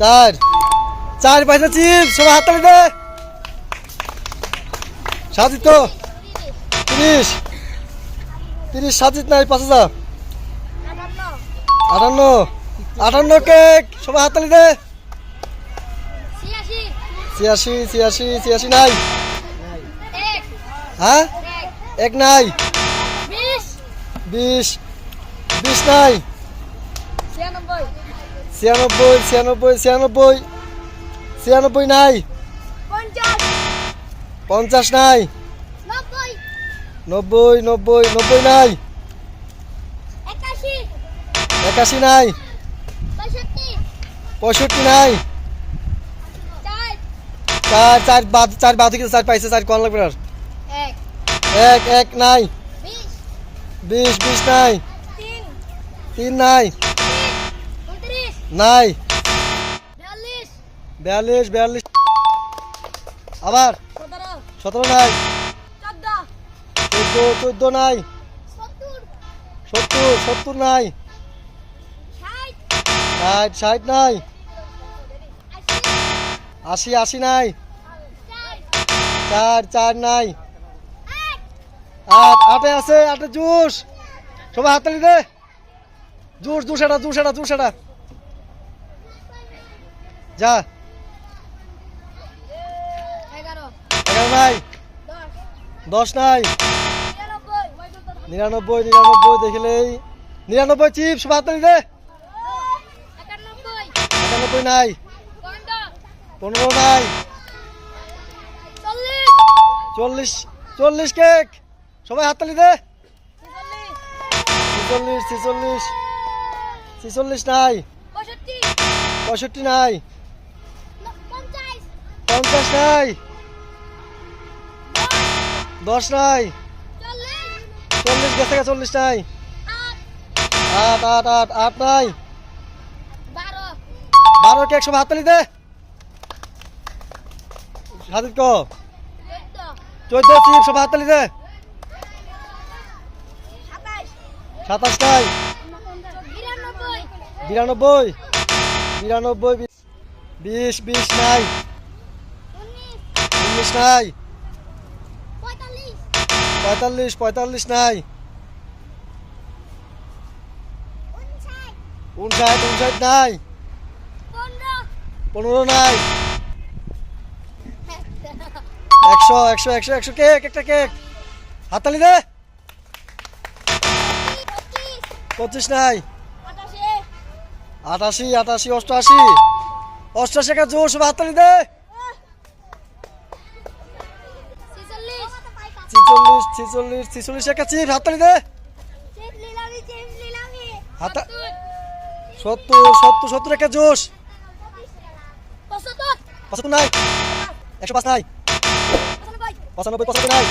চার। চার পয়সা চিপ সবাই হাততালি দে। সাজিত। তিরিশ। তিরিশ সাজিত নাই পাঁচ হাজার। আটান্ন। আটান্ন কেক সবাই হাততালি দে। ছিয়াশি ছিয়াশি ছিয়াশি নাই। এক হ্যাঁ? এক নাই। বিশ। বিশ। বিশ নাই। ছিয়ানব্বই। ছিয়ানব্বই ছিয়ানব্বই ছিয়ানব্বই। ছিয়ানব্বই নাই। পঞ্চাশ। নাই। নব্বই। নব্বই নব্বই নাই। একাশি। নাই। পঁয়ষট্টি। নাই। চার। চার বাদ চার বাদ থেকে চার পাইছে চার কোন লাগবে আর? এক। এক নাই। বিশ। বিশ নাই। তিন নাই। নাই। বিয়াল্লিশ। বিয়াল্লিশ আবার। সতেরো। নাই। চোদ্দ। চোদ্দ নাই। সত্তর। সত্তর নাই। ষাট। ষাট নাই। আশি আশি নাই। চার। চার নাই। আট আটে আছে আটে জুস। সবাই হাততালি দে। জুস জুস এটা জুস এটা জুস এটা। যা। এগারো। নাই। দশ। নাই। নিরানব্বই। নিরানব্বই দেখিলেই। নিরানব্বই চিপ সবাই হাততালি দে। একানব্বই। নাই। পনেরো। নাই। চল্লিশ। চল্লিশ কেক। সবাই হাততালি দে। ছেচল্লিশ ছিচল্লিশ। ছিচল্লিশ নাই। পঁয়ষট্টি নাই। পঞ্চাশ নাই। দশ নাই। চল্লিশ গেছে চল্লিশ নাই। আট আট আট আট নাই। বারো বারো কেক সব হাততালি দে সাদিত ক? চোদ্দ চিপ সব হাততালি দে সাতাশ নাই। বিরানব্বই। বিরানব্বই। বিরানব্বই, বিশ বিশ নাই। উনিশ নাই। পঁয়তাল্লিশ। পঁয়তাল্লিশ নাই। উনষাট। উনষাট নাই। পনেরো। নাই। একশো একশো একশো একশো কেক একটা কেক। হাততালি দে। পঁচিশ নাই। আটাশি আটাশি অষ্টআশি অষ্টআশি একটা জোর সব হাততালি দে। ছিচল্লিশ ছেচল্লিশ ছেচল্লিশ একাশি হাততালি দে। হাতা- সত্তর। সত্তর সত্তর একটা জোশ। পঁচাত্তর। নাই। একশো পাঁচ নাই। পঁচানব্বই পঁচানব্বই নাই।